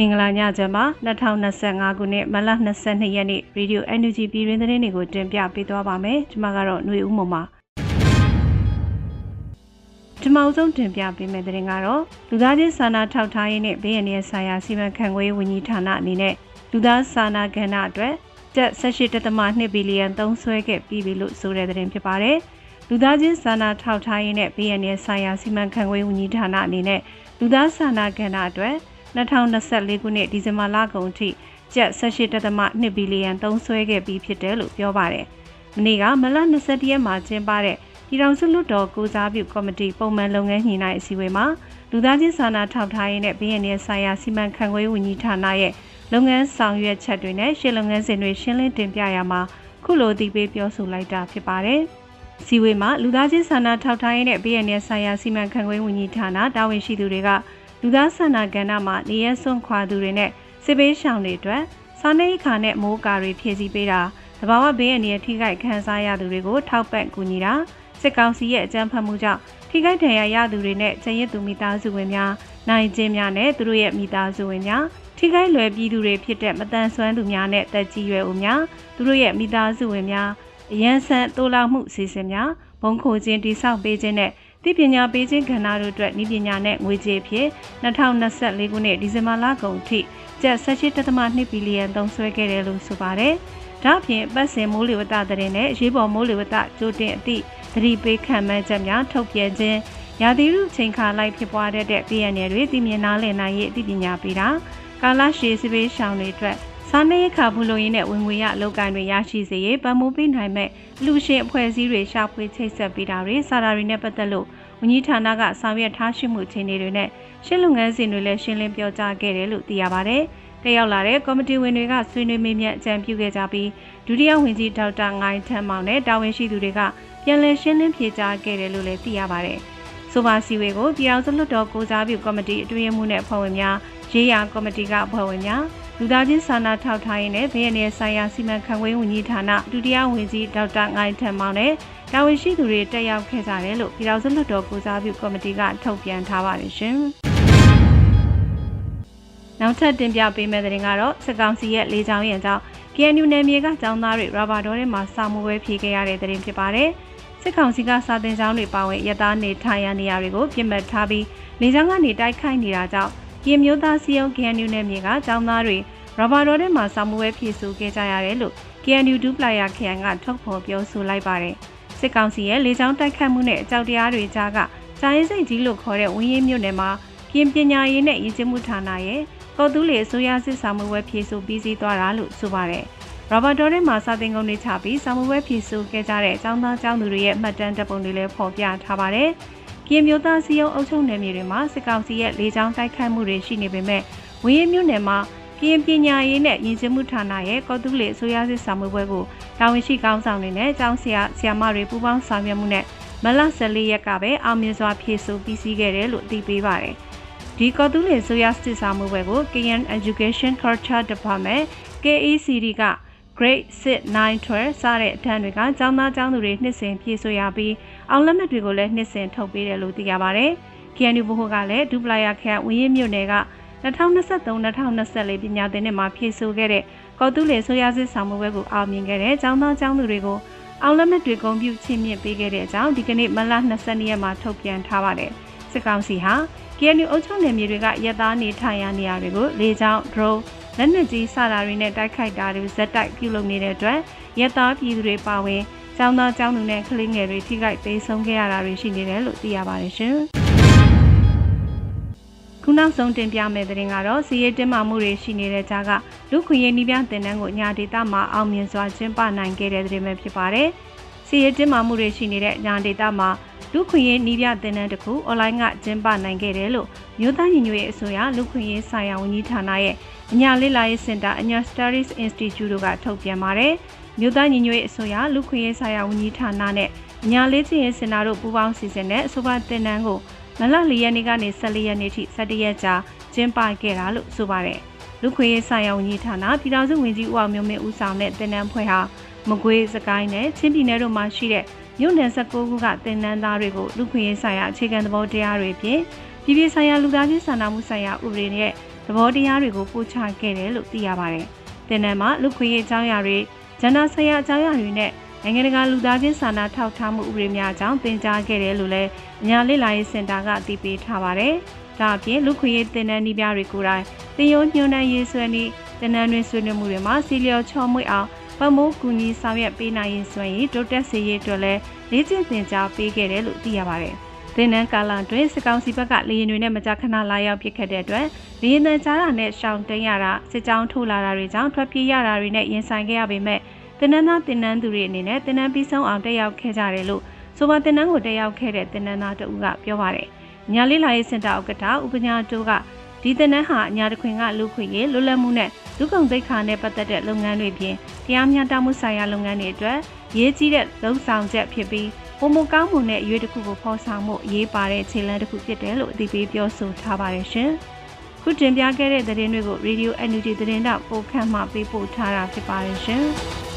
မင်္ဂလာညချမ်းပါ2025ခုနှစ်မလ22ရက်နေ့ရေဒီယို NUG ပြည်တွင်းသတင်းတွေကိုတင်ပြပေးသွားပါမယ်ကျွန်မကတော့ຫນွေဦးမုံပါဒီမောက်ဆုံးတင်ပြပေးမယ့်သတင်းကတော့လူသားချင်းစာနာထောက်ထားရေးနဲ့ဘေးရန်ရဲ့ဆိုင်ရာစီမံခန့်ခွဲဝန်ကြီးဌာနအနေနဲ့လူသားစာနာကဏ္ဍအတွက်ကျပ်18.2ဘီလီယံသုံးစွဲခဲ့ပြီးပြီလို့ဆိုတဲ့သတင်းဖြစ်ပါတယ်လူသားချင်းစာနာထောက်ထားရေးနဲ့ဘေးရန်ရဲ့ဆိုင်ရာစီမံခန့်ခွဲဝန်ကြီးဌာနအနေနဲ့လူသားစာနာကဏ္ဍအတွက် 2024ခုနှစ်ဒီဇင်ဘာလကုန်ထိကျပ်18.2ဘီလီယံသုံးစွဲခဲ့ပြီးဖြစ်တယ်လို့ပြောပါတယ်။မနေ့ကမလ21ရက်မှာကျင်းပတဲ့ပြည်ထောင်စုလွှတ်တော်ကိုစားပြုကော်မတီပုံမှန်လုပ်ငန်းညှိနှိုင်းအစည်းအဝေးမှာလူသားချင်းစာနာထောက်ထားရေးနဲ့ပြည်내ဆိုင်ရာစီမံခန့်ခွဲဝန်ကြီးဌာနရဲ့လုပ်ငန်းဆောင်ရွက်ချက်တွေနဲ့ရှင်းလုပ်ငန်းစဉ်တွေရှင်းလင်းတင်ပြရမှာခုလိုတည်ပေးပြောဆိုလိုက်တာဖြစ်ပါတယ်။စီဝေးမှာလူသားချင်းစာနာထောက်ထားရေးနဲ့ပြည်내ဆိုင်ရာစီမံခန့်ခွဲဝန်ကြီးဌာနတာဝန်ရှိသူတွေက လူသားဆန္ဒကဏ္ဍမှာနေရစွန့်ခွာသူတွေနဲ့စစ်ပေးရှောင်တွေအတွက်စားနပ်ရိက္ခာနဲ့မိုးကာတွေဖြည့်ဆည်းပေးတာတဘာဝဘေးအန္တရာယ်ထိခိုက်ခံစားရသူတွေကိုထောက်ပံ့ကူညီတာစစ်ကောင်စီရဲ့အကြမ်းဖက်မှုကြောင့်ထိခိုက်ဒဏ်ရာရသူတွေနဲ့ကျန်ရစ်သူမိသားစုဝင်များနိုင်ခြင်းများနဲ့သူတို့ရဲ့မိသားစုဝင်များထိခိုက်လွယ်ပြည်သူတွေဖြစ်တဲ့မတန်ဆွမ်းသူများနဲ့တက်ကြီးရွယ်ဦးများသူတို့ရဲ့မိသားစုဝင်များအရန်ဆန်တိုးလောက်မှုစီစဉ်များဘုံခိုခြင်းတိဆောက်ပေးခြင်းနဲ့ သိပညာပေးခြင်းကဏ္ဍတို့အတွက်ဤပညာနဲ့ငွေကြေးဖြင့်2024ခုနှစ်ဒီဇင်ဘာလကုန်ထိကျပ်18.2ဘီလီယံသုံးစွဲခဲ့တယ်လို့ဆိုပါတယ်။ဒါ့အပြင်ပတ်စင်မိုးလေဝသသတင်းနဲ့ရေးပေါ်မိုးလေဝသကြိုတင်အသည့်သတိပေးခံမှန်းချက်များထုတ်ပြန်ခြင်းရာသီဥတုချိန်ခါလိုက်ဖြစ်ပွားတတ်တဲ့ PNL တွေသိမြင်နားလည်နိုင်ရေးအသိပညာပေးတာကာလရှည်စပေးရှောင်းတွေအတွက် စားနပ်ရိက္ခာဘူးလိုရင်းနဲ့ဝင်ငွေရအလုပ်ကိုင်းတွေရရှိစေရေးပံ့ပိုးပေးနိုင်မဲ့လူရှင်အဖွဲ့အစည်းတွေရှာဖွေချိတ်ဆက်ပေးတာတွေစာတာတွေနဲ့ပတ်သက်လို့ဝန်ကြီးဌာနကဆောင်ရွက်ထားရှိမှုအခြေအနေတွေနဲ့ရှင်းလုပ်ငန်းစဉ်တွေလည်းရှင်းလင်းပြောကြားခဲ့တယ်လို့သိရပါဗျ။တက်ရောက်လာတဲ့ကော်မတီဝင်တွေကဆွေးနွေးမေးမြန်းအကြံပြုခဲ့ကြပြီးဒုတိယဝန်ကြီးဒေါက်တာငိုင်းထမ်းမောင်နဲ့တာဝန်ရှိသူတွေကပြန်လည်ရှင်းလင်းဖြေကြားခဲ့တယ်လို့လည်းသိရပါတယ်။ဆိုပါစီဝေကိုပြည်အောင်စုလွှတ်တော်ကိုစားပြုကော်မတီအတွင်းမှုနဲ့အဖွဲ့ဝင်များရေးရာကော်မတီကအဖွဲ့ဝင်များ လူသားချင်းစာနာထောက်ထားရေးနဲ့ဗီယက်နမ်ဆိုင်ရာစီမံခန့်ခွဲဝန်ကြီးဌာနဒုတိယဝန်ကြီးဒေါက်တာငိုင်းထန်မောင်နဲ့တာဝန်ရှိသူတွေတက်ရောက်ခဲ့ကြတယ်လို့ပြည်တော်စုလွှတ်တော်ကိုစားပြုကော်မတီကထုတ်ပြန်ထားပါတယ်ရှင်။နောက်ထပ်တင်ပြပေးမယ့်သတင်းကတော့စကောင်စီရဲ့လေးချောင်းရင်ကြောင့် KNU နယ်မြေကကျောင်းသားတွေရာဘာတော်ထဲမှာစာမှုပွဲဖြေခဲ့ရတဲ့သတင်းဖြစ်ပါတယ်။စစ်ကောင်စီကစာတင်ကျောင်းတွေပါဝင်ရသားနေထိုင်ရနေရာတွေကိုပြစ်မှတ်ထားပြီးလေကြောင်းကနေတိုက်ခိုက်နေတာကြောင့် ကင်မျိုးသားစီယုံ KNU နယ်မြေကကျောင်းသားတွေရဘာတော်ထဲမှာစာမှုပွဲဖြည့်ဆို့ခဲ့ကြရတယ်လို့ KNU ဒူပလာယာခရိုင်ကထုတ်ဖော်ပြောဆိုလိုက်ပါတယ်။စစ်ကောင်စီရဲ့လေကြောင်းတိုက်ခတ်မှုနဲ့အကြောက်တရားတွေကြားကဂျာရင်စိတ်ကြီးလို့ခေါ်တဲ့ဝင်းရင်းမြို့နယ်မှာကင်ပညာရေးနဲ့ရည်ကျမှုဌာနရဲ့ကော်တူးလေအစိုးရစစ်စာမှုပွဲဖြည့်ဆို့ပြီးစီးသွားတာလို့ဆိုပါတယ်။ရောဘတ်တော်ထဲမှာစာသင်ကုန်းတွေချပြီးစာမှုပွဲဖြည့်ဆို့ခဲ့ကြတဲ့အကြောင်းသားကျောင်းသူတွေရဲ့မှတ်တမ်းတပ်ပုံတွေလည်းဖော်ပြထားပါတယ်။က ရင်မျိုးသားစီယုံအုပ်ချုပ်နယ်မြေတွေမှာစစ်ကောင်စီရဲ့လေကြောင်းတိုက်ခိုက်မှုတွေရှိနေပေမဲ့ဝင်းရမြို့နယ်မှာကရင်ပညာရေးနဲ့ယဉ်ကျေးမှုဌာနရဲ့ကော်တူးလေအစိုးရစစ်စာမှုပွဲကိုတာဝန်ရှိကောင်းဆောင်တွေနဲ့ကျောင်းဆရာဆရာမတွေပူးပေါင်းဆောင်ရွက်မှုနဲ့မလ14ရက်ကပဲအောင်မြင်စွာဖြည့်ဆို့ပြီးစီးခဲ့တယ်လို့သိပေးပါတယ်။ဒီကော်တူးလေအစိုးရစစ်စာမှုပွဲကို KN Education Culture Department KECD က Grade 6 9 12စတဲ့အထက်တွေကကျောင်းသားကျောင်းသူတွေနှစ်စဉ်ဖြည့်ဆို့ရပြီး အောင်လက်မှတ်တွေကိုလည်းနှစ်စဉ်ထုတ်ပေးတယ်လို့သိရပါတယ်။ KNU ဘိုဟိုကလည်းဒူပလာယာခရိုင်ဝင်းရင်းမြို့နယ်က2023-2024ပညာသင်နှစ်မှာဖြည့်ဆို့ခဲ့တဲ့ကော်တူးလေဆိုရစစ်ဆောင်မှုဘက်ကိုအောင်မြင်ခဲ့တဲ့ကျောင်းသားကျောင်းသူတွေကိုအောင်လက်မှတ်တွေဂုဏ်ပြုချီးမြှင့်ပေးခဲ့တဲ့အကြောင်းဒီကနေ့မလ22ရက်မှာထုတ်ပြန်ထားပါတယ်။စစ်ကောင်စီဟာ KNU အုပ်ချုပ်နယ်မြေတွေကရက်သားနေထိုင်ရာနေရာတွေကိုလေကြောင်း drone လက်နက်ကြီးစတာတွေနဲ့တိုက်ခိုက်တာတွေဇက်တိုက်ပြုလုပ်နေတဲ့အတွက်ရက်သားပြည်သူတွေပါဝင် ကျောင်းသားကျောင်းသူနဲ့ကလေးငယ်တွေထိခိုက်သေးဆုံးခဲ့ရတာတွေရှိနေတယ်လို့သိရပါတယ်ရှင်။ခုနောက်ဆုံးတင်ပြမယ့်သတင်းကတော့စီးရဲတင်းမာမှုတွေရှိနေတဲ့ကြားကလူခွင့်ရေးနှီးပြတင်တန်းကိုညာဒေတာမှာအောင်မြင်စွာကျင်းပနိုင်ခဲ့တဲ့သတင်းပဲဖြစ်ပါတယ်။စီးရဲတင်းမာမှုတွေရှိနေတဲ့ညာဒေတာမှာလူခွင့်ရေးနှီးပြတင်တန်းတစ်ခုအွန်လိုင်းကကျင်းပနိုင်ခဲ့တယ်လို့မြို့သားညီညွတ်ရေးအစိုးရလူခွင့်ရေးဆိုင်ရာဝန်ကြီးဌာနရဲ့အညာလေးလာရေးစင်တာအညာ Studies Institute တို့ကထုတ်ပြန်ပါတယ်။ မြို့သားညီညွတ်ရေးအစိုးရလူခွင့်ရေးဆိုင်ရာဝန်ကြီးဌာနနဲ့အညာလေးချင်းရေးစင်တာတို့ပူးပေါင်းစီစဉ်တဲ့အဆိုပါတင်တန်းကိုမလ၄ရက်နေ့ကနေ14ရက်နေ့ထိ17ရက်ကြာကျင်းပခဲ့တာလို့ဆိုပါတယ်။လူခွင့်ရေးဆိုင်ရာဝန်ကြီးဌာနပြည်ထောင်စုဝန်ကြီးဦးအောင်မျိုးမင်းဦးဆောင်တဲ့တင်တန်းဖွဲ့ဟာမကွေးစကိုင်းနဲ့ချင်းပြည်နယ်တို့မှာရှိတဲ့မြို့နယ်19ခုကတင်နန်းသားတွေကိုလူခွင့်ရေးဆိုင်ရာအခြေခံသဘောတရားတွေဖြင့်ပြည်ပြည်ဆိုင်ရာလူသားချင်းစာနာမှုဆိုင်ရာဥပဒေနဲ့သဘောတရားတွေကိုပို့ချခဲ့တယ်လို့သိရပါတယ်။တင်နန်းမှာလူခွေရေးအကြောင်းအရာတွေ ဂျန်နာဆိုင်ရာအကြောင်းအရာတွေနဲ့နိုင်ငံတကာလူသားချင်းစာနာထောက်ထားမှုဥပဒေများအကြောင်းသင်ကြားခဲ့တယ်လို့လည်းအညာလစ်လာရေးစင်တာကအသိပေးထားပါတယ်။ဒါအပြင်လူခွေရေးတင်နန်းဤပြတွေကိုယ်တိုင်တင်ယုံညွှန်နှံရေးဆွဲနည်းတင်နန်းတွင်ဆွေးနွေးမှုတွေမှာစီလျော်ချော်မွေ့အောင်ပမိုးကူညီဆောင်ရွက်ပေးနိုင်ရင်ဆိုရင်တိုးတက်စေရေးအတွက်လည်းလေ့ကျင့်သင်ကြားပေးခဲ့တယ်လို့သိရပါတယ်။ သင်တန်းကာလအတွင်းစကောင်းစီဘက်ကလေရင်တွေနဲ့မကြာခဏလာရောက်ပစ်ခတ်တဲ့အတွက်လေရင်တန်ကြားတာနဲ့ရှောင်တိန်ရတာစစ်ကြောင်းထိုးလာတာတွေကြောင့်ထွက်ပြေးရတာတွေနဲ့ရင်ဆိုင်ခဲ့ရပေမဲ့တင်နန်းသားတင်နန်းသူတွေအနေနဲ့တင်နန်းပြီးဆုံးအောင်တက်ရောက်ခဲ့ကြတယ်လို့ဆိုပါတင်နန်းကိုတက်ရောက်ခဲ့တဲ့တင်နန်းသားတဦးကပြောပါတယ်။ညာလေးလာရေးစင်တာဥက္ကဋ္ဌဥပညာတိုးကဒီတင်နန်းဟာအညာတခွင်ကလူခွေရေးလွတ်လပ်မှုနဲ့လူကုန်သိက္ခာနဲ့ပတ်သက်တဲ့လုပ်ငန်းတွေပြင်တရားမျှတမှုဆိုင်ရာလုပ်ငန်းတွေအတွက်ရေးကြီးတဲ့လုံဆောင်ချက်ဖြစ်ပြီး ပုံမကောင်းမှုနဲ့အရွေးတစ်ခုကိုဖော်ဆောင်မှုအရေးပါတဲ့ခြေလှမ်းတစ်ခုဖြစ်တယ်လို့အသိပေးပြောဆိုထားပါတယ်ရှင်။ခုတင်ပြခဲ့တဲ့သတင်းတွေကို Radio NUG သတင်းတောက်ပိုခန့်မှပေးပို့ထားတာဖြစ်ပါတယ်ရှင်။